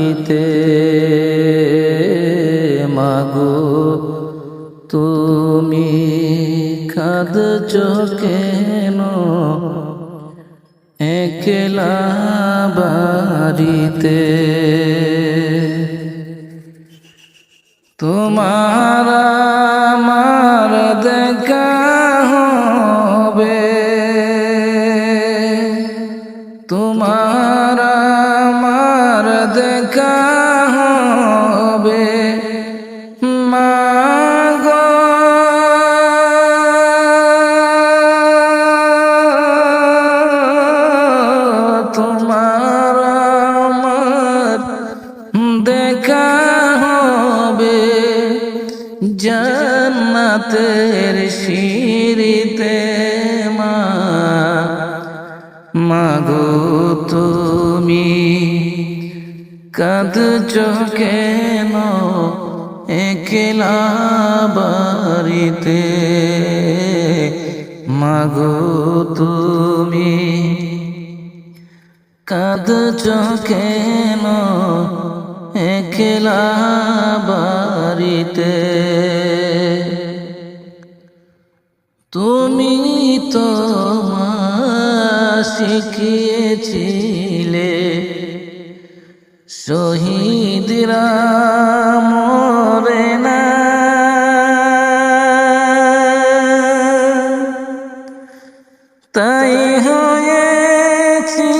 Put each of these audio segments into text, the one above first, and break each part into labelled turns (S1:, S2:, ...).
S1: জানিতে মাগো। তুমি খাদ কেন? একলা বাড়িতে। তোমার জান্নাতের শিরিতে মাগো তুমি কাঁদছ কেন একলা বাড়িতে? মাগো তুমি কাঁদছ কেন একলা বাড়িতে? শিখিয়েছিলে। শহীদরা মরে না। তাই হয়েছি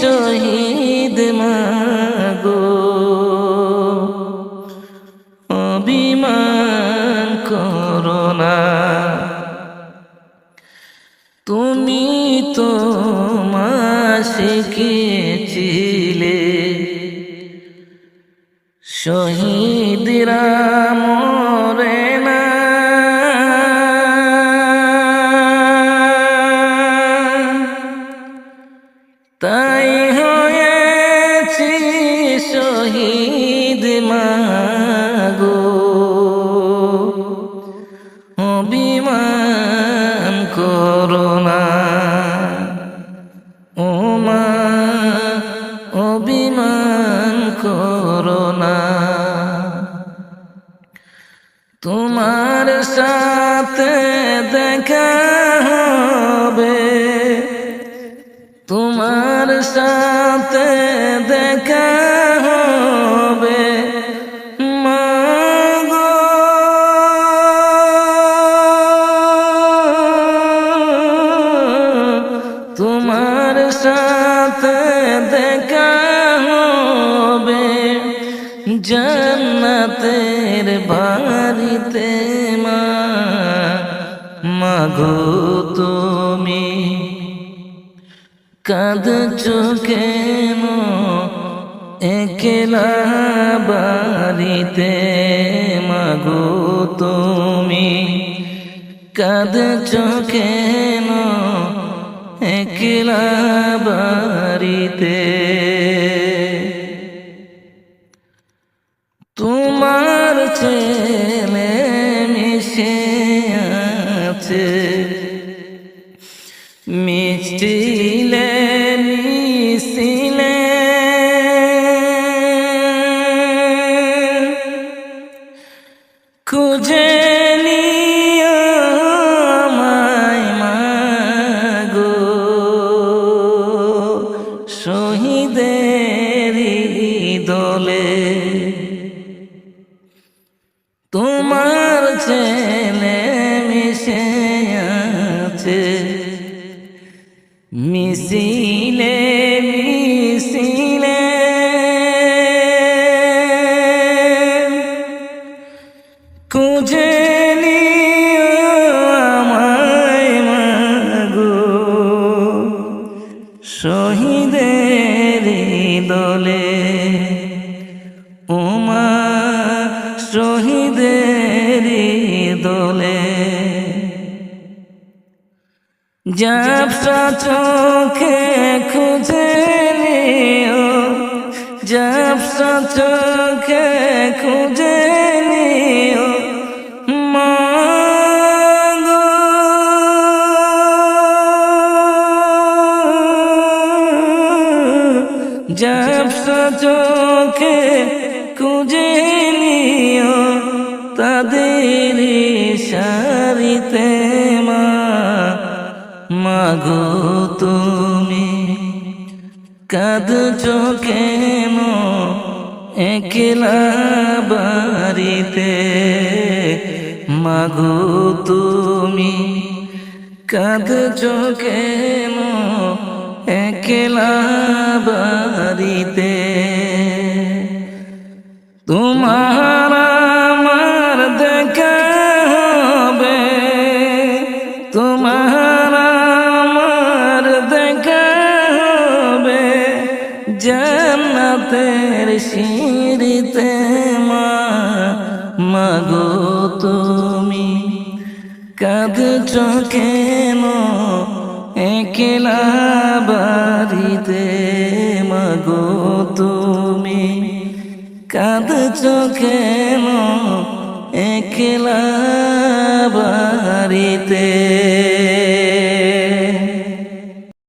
S1: শহীদ মাগো। অভিমান করোনা শহীদরা মরে না। তাই হয়েছি শহীদ মাগো। অভিমান করোনা সাথে দেখা হবে। তোমার সাথে দেখা হবে। তোমার সাথে দেখা হবে। জান্নাতের বাড়িতে মাগো তুমি। কাঁদছ কেন একলা বাড়িতে মাগো তুমি। কাঁদছ কেন একলা বাড়িতে। তোমার ছেলে আছে। মিষ্টিলে মিশিলে খুঁজে শহীদের দলে খুঁজে আমায় মাগো। শহীদের দলে জাপসা চোখে খুঁজে নিও জাপসা চোখে খুঁজে নিও জাপসা চোখে খুঁজে নিও তাদের মাগো তুমি। কাঁদছ কেন একলা বাড়িতে? মাগো তুমি। কাঁদছ কেন একলা বাড়িতে? তোমার সিঁড়িতে মা মাগো তুমি কাঁদছ কেন? একলা বাড়িতে মাগো তুমি কাঁদছ কেন? একলা বাড়িতে